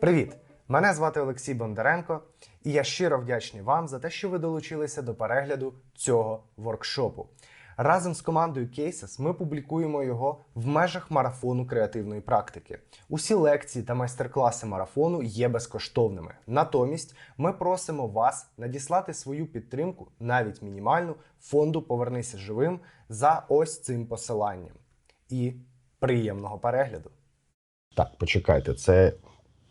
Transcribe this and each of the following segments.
Привіт! Мене звати Олексій Бондаренко, і я щиро вдячний вам за те, що ви долучилися до перегляду цього воркшопу. Разом з командою Cases ми публікуємо його в межах марафону креативної практики. Усі лекції та майстер-класи марафону є безкоштовними. Натомість ми просимо вас надіслати свою підтримку, навіть мінімальну, фонду Повернися живим за ось цим посиланням. І приємного перегляду! Так, почекайте, це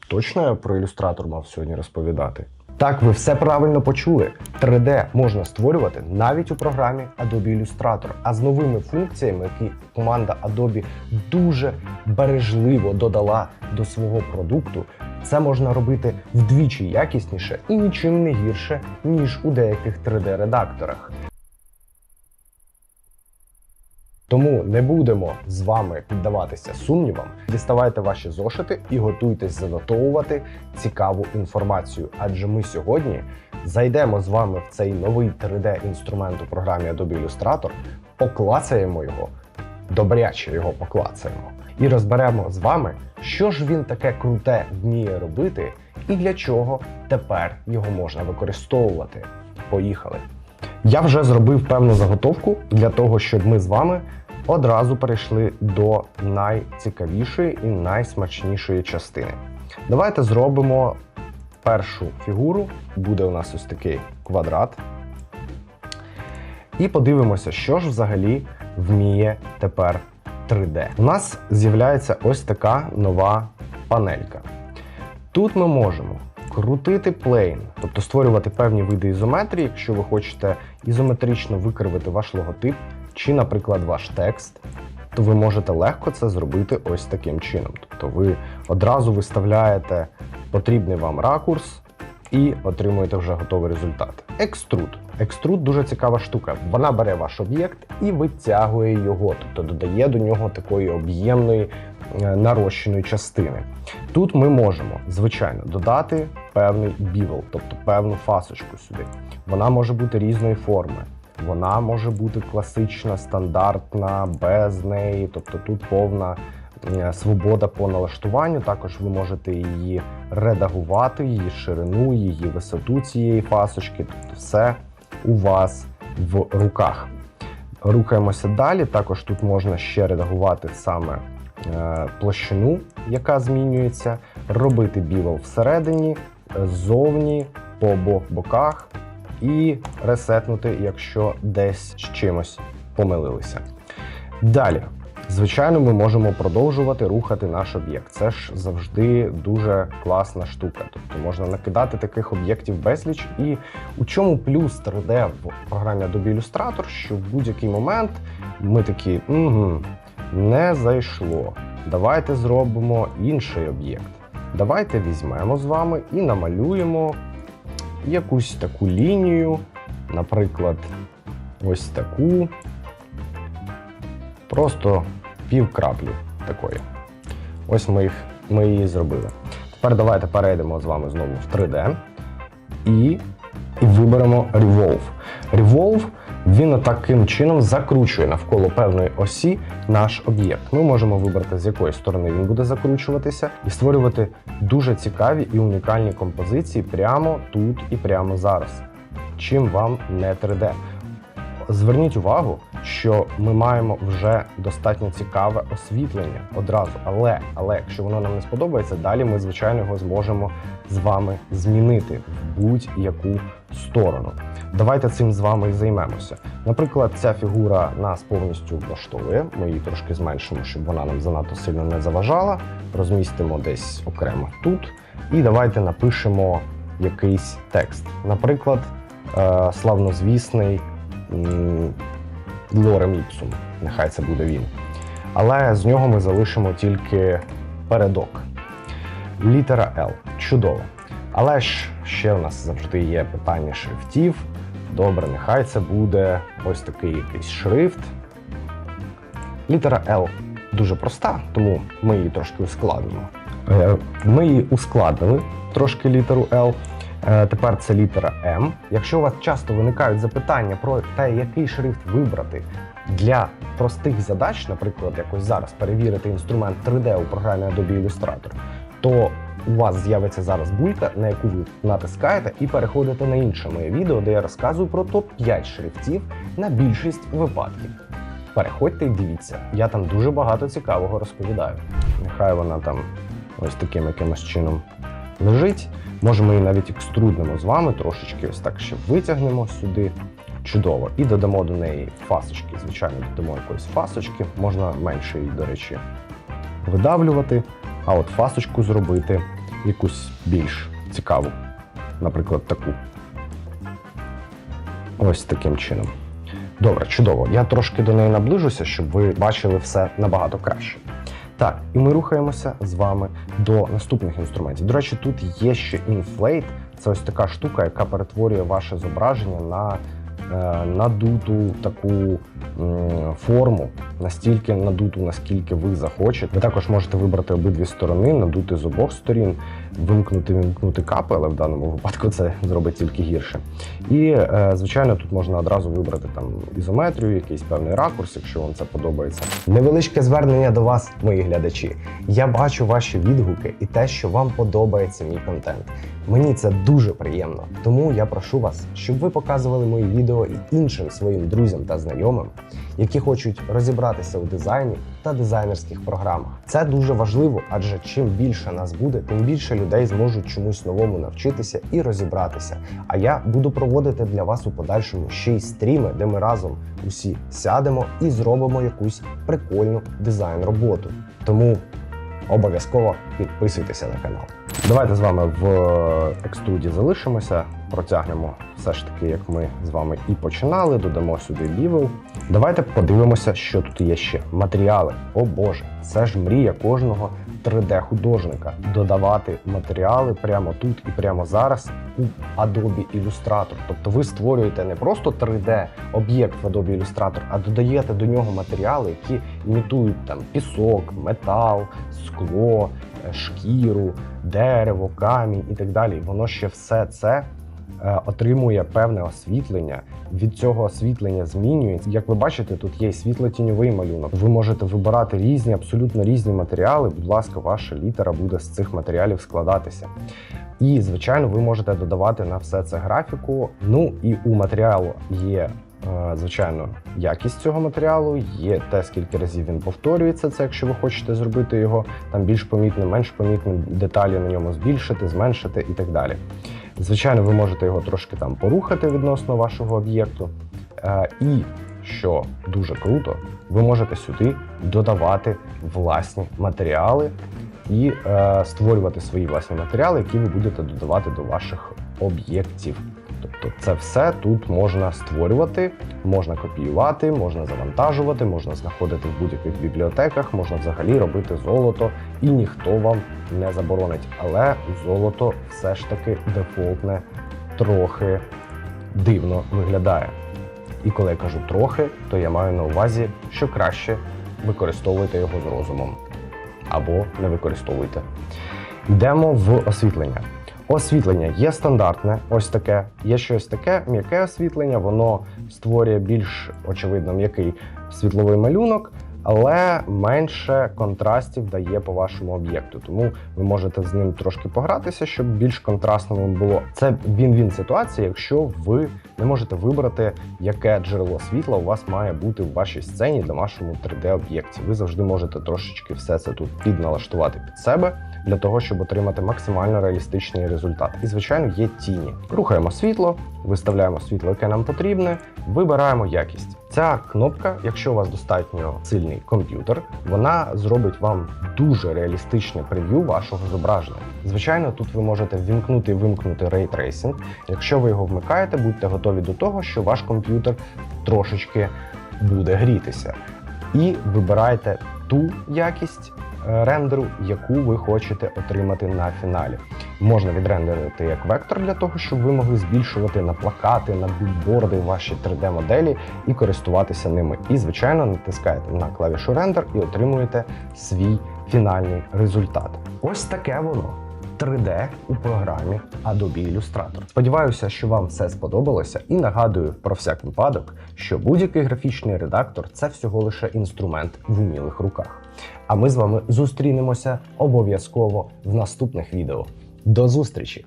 точно я про ілюстратор мав сьогодні розповідати? Так, ви все правильно почули. 3D можна створювати навіть у програмі Adobe Illustrator. А з новими функціями, які команда Adobe дуже бережливо додала до свого продукту, це можна робити вдвічі якісніше і нічим не гірше, ніж у деяких 3D-редакторах. Тому не будемо з вами піддаватися сумнівам. Діставайте ваші зошити і готуйтесь занотовувати цікаву інформацію. Адже ми сьогодні зайдемо з вами в цей новий 3D-інструмент у програмі Adobe Illustrator, поклацаємо його, добряче його поклацаємо, і розберемо з вами, що ж він таке круте вміє робити і для чого тепер його можна використовувати. Поїхали! Я вже зробив певну заготовку для того, щоб ми з вами одразу перейшли до найцікавішої і найсмачнішої частини. Давайте зробимо першу фігуру. Буде у нас ось такий квадрат. І подивимося, що ж взагалі вміє тепер 3D. У нас з'являється ось така нова панелька. Тут ми можемо крутити плейн, тобто створювати певні види ізометрії, якщо ви хочете ізометрично викривити ваш логотип чи, наприклад, ваш текст, то ви можете легко це зробити ось таким чином. Тобто ви одразу виставляєте потрібний вам ракурс і отримуєте вже готовий результат. Екструд. Екструд дуже цікава штука. Вона бере ваш об'єкт і витягує його, тобто додає до нього такої об'ємної е, нарощеної частини. Тут ми можемо, звичайно, додати певний бівел, тобто певну фасочку сюди. Вона може бути різної форми. Вона може бути класична, стандартна, без неї, тобто тут повна свобода по налаштуванню. Також ви можете її редагувати, її ширину, її висоту цієї фасочки, тобто все у вас в руках. Рухаємося далі. Також тут можна ще редагувати саме е, площину, яка змінюється, робити бівел всередині, ззовні, по обох боках і ресетнути, якщо десь з чимось помилилися. Далі, звичайно, ми можемо продовжувати рухати наш об'єкт. Це ж завжди дуже класна штука. Тобто можна накидати таких об'єктів безліч. І у чому плюс 3D в програмі Adobe Illustrator, що в будь-який момент ми такі угу, не зайшло. Давайте зробимо інший об'єкт. Давайте візьмемо з вами і намалюємо якусь таку лінію, наприклад, ось таку, просто пів краплі такої. Ось ми, їх, ми її зробили. Тепер давайте перейдемо з вами знову в 3D і, і виберемо Revolve. Revolve він таким чином закручує навколо певної осі наш об'єкт. Ми можемо вибрати, з якої сторони він буде закручуватися, і створювати дуже цікаві і унікальні композиції прямо тут і прямо зараз. Чим вам не 3D. Зверніть увагу, що ми маємо вже достатньо цікаве освітлення одразу. Але, але якщо воно нам не сподобається, далі ми, звичайно, його зможемо з вами змінити в будь-яку сторону. Давайте цим з вами і займемося. Наприклад, ця фігура нас повністю влаштовує. Ми її трошки зменшимо, щоб вона нам занадто сильно не заважала. Розмістимо десь окремо тут. І давайте напишемо якийсь текст. Наприклад, е, славнозвісний Лорем Іпсум. Нехай це буде він. Але з нього ми залишимо тільки передок. Літера L. Чудово. Але ж ще в нас завжди є питання шрифтів. Добре, нехай це буде ось такий якийсь шрифт. Літера L дуже проста, тому ми її трошки ускладнимо. Е, Ми її ускладнили трошки літеру L. Е, Тепер це літера М. Якщо у вас часто виникають запитання про те, який шрифт вибрати для простих задач, наприклад, якось зараз перевірити інструмент 3D у програмі Adobe Illustrator, то у вас з'явиться зараз булька, на яку ви натискаєте і переходите на інше моє відео, де я розказую про топ-5 шрифтів на більшість випадків. Переходьте і дивіться, я там дуже багато цікавого розповідаю. Нехай вона там ось таким якимось чином лежить. Може, ми її навіть екструднемо з вами, трошечки ось так ще витягнемо сюди. Чудово. І додамо до неї фасочки. Звичайно, додамо якоїсь фасочки. Можна менше її, до речі, видавлювати. А от фасочку зробити якусь більш цікаву. Наприклад, таку. Ось таким чином. Добре, чудово. Я трошки до неї наближуся, щоб ви бачили все набагато краще. Так, і ми рухаємося з вами до наступних інструментів. До речі, тут є ще інфлейт. Це ось така штука, яка перетворює ваше зображення на е, надуту таку форму, настільки надуту, наскільки ви захочете. Ви також можете вибрати обидві сторони, надути з обох сторін, вимкнути, вимкнути капи, але в даному випадку це зробить тільки гірше. І, е, звичайно, тут можна одразу вибрати там ізометрію, якийсь певний ракурс, якщо вам це подобається. Невеличке звернення до вас, мої глядачі. Я бачу ваші відгуки і те, що вам подобається мій контент. Мені це дуже приємно. Тому я прошу вас, щоб ви показували мої відео і іншим своїм друзям та знайомим, які хочуть розібратися у дизайні та дизайнерських програмах. Це дуже важливо, адже чим більше нас буде, тим більше людей зможуть чомусь новому навчитися і розібратися. А я буду проводити для вас у подальшому ще й стріми, де ми разом усі сядемо і зробимо якусь прикольну дизайн-роботу. Тому обов'язково підписуйтеся на канал. Давайте з вами в екструді залишимося, протягнемо все ж таки, як ми з вами і починали. Додамо сюди лівел. Давайте подивимося, що тут є ще. Матеріали. О Боже, це ж мрія кожного 3D-художника. Додавати матеріали прямо тут і прямо зараз у Adobe Illustrator. Тобто ви створюєте не просто 3D-об'єкт в Adobe Illustrator, а додаєте до нього матеріали, які імітують там пісок, метал, скло, е, шкіру, дерево, камінь і так далі. Воно ще все це отримує певне освітлення. Від цього освітлення змінюється. Як ви бачите, тут є світло-тіньовий малюнок. Ви можете вибирати різні, абсолютно різні матеріали. Будь ласка, ваша літера буде з цих матеріалів складатися. І, звичайно, ви можете додавати на все це графіку. Ну і у матеріалу є. е, Звичайно, якість цього матеріалу є те, скільки разів він повторюється. Це якщо ви хочете зробити його там більш помітним, менш помітним, деталі на ньому збільшити, зменшити і так далі. Звичайно, ви можете його трошки там порухати відносно вашого об'єкту. Е, І що дуже круто, ви можете сюди додавати власні матеріали і е, створювати свої власні матеріали, які ви будете додавати до ваших об'єктів. Тобто це все тут можна створювати, можна копіювати, можна завантажувати, можна знаходити в будь-яких бібліотеках, можна взагалі робити золото, і ніхто вам не заборонить. Але золото все ж таки дефолтне трохи дивно виглядає. І коли я кажу трохи, то я маю на увазі, що краще використовуйте його з розумом або не використовуйте. Йдемо в освітлення. Освітлення є стандартне, ось таке. Є щось таке, м'яке освітлення, воно створює більш очевидно м'який світловий малюнок, але менше контрастів дає по вашому об'єкту. Тому ви можете з ним трошки погратися, щоб більш контрастно вам було. Це він-він ситуація, якщо ви не можете вибрати, яке джерело світла у вас має бути в вашій сцені для вашому 3D-об'єкті. Ви завжди можете трошечки все це тут підналаштувати під себе для того, щоб отримати максимально реалістичний результат. І, звичайно, є тіні. Рухаємо світло, виставляємо світло, яке нам потрібне, вибираємо якість. Ця кнопка, якщо у вас достатньо сильний комп'ютер, вона зробить вам дуже реалістичне прев'ю вашого зображення. Звичайно, тут ви можете ввімкнути і вимкнути Tracing. Якщо ви його вмикаєте, будьте готові до того, що ваш комп'ютер трошечки буде грітися. І вибирайте ту якість рендеру, яку ви хочете отримати на фіналі. Можна відрендерити як вектор для того, щоб ви могли збільшувати на плакати, на бікборди ваші 3D-моделі і користуватися ними. І, звичайно, натискаєте на клавішу рендер і отримуєте свій фінальний результат. Ось таке воно. 3D у програмі Adobe Illustrator. Сподіваюся, що вам все сподобалося, і нагадую про всяк випадок, що будь-який графічний редактор це всього лише інструмент в умілих руках. А ми з вами зустрінемося обов'язково в наступних відео. До зустрічі!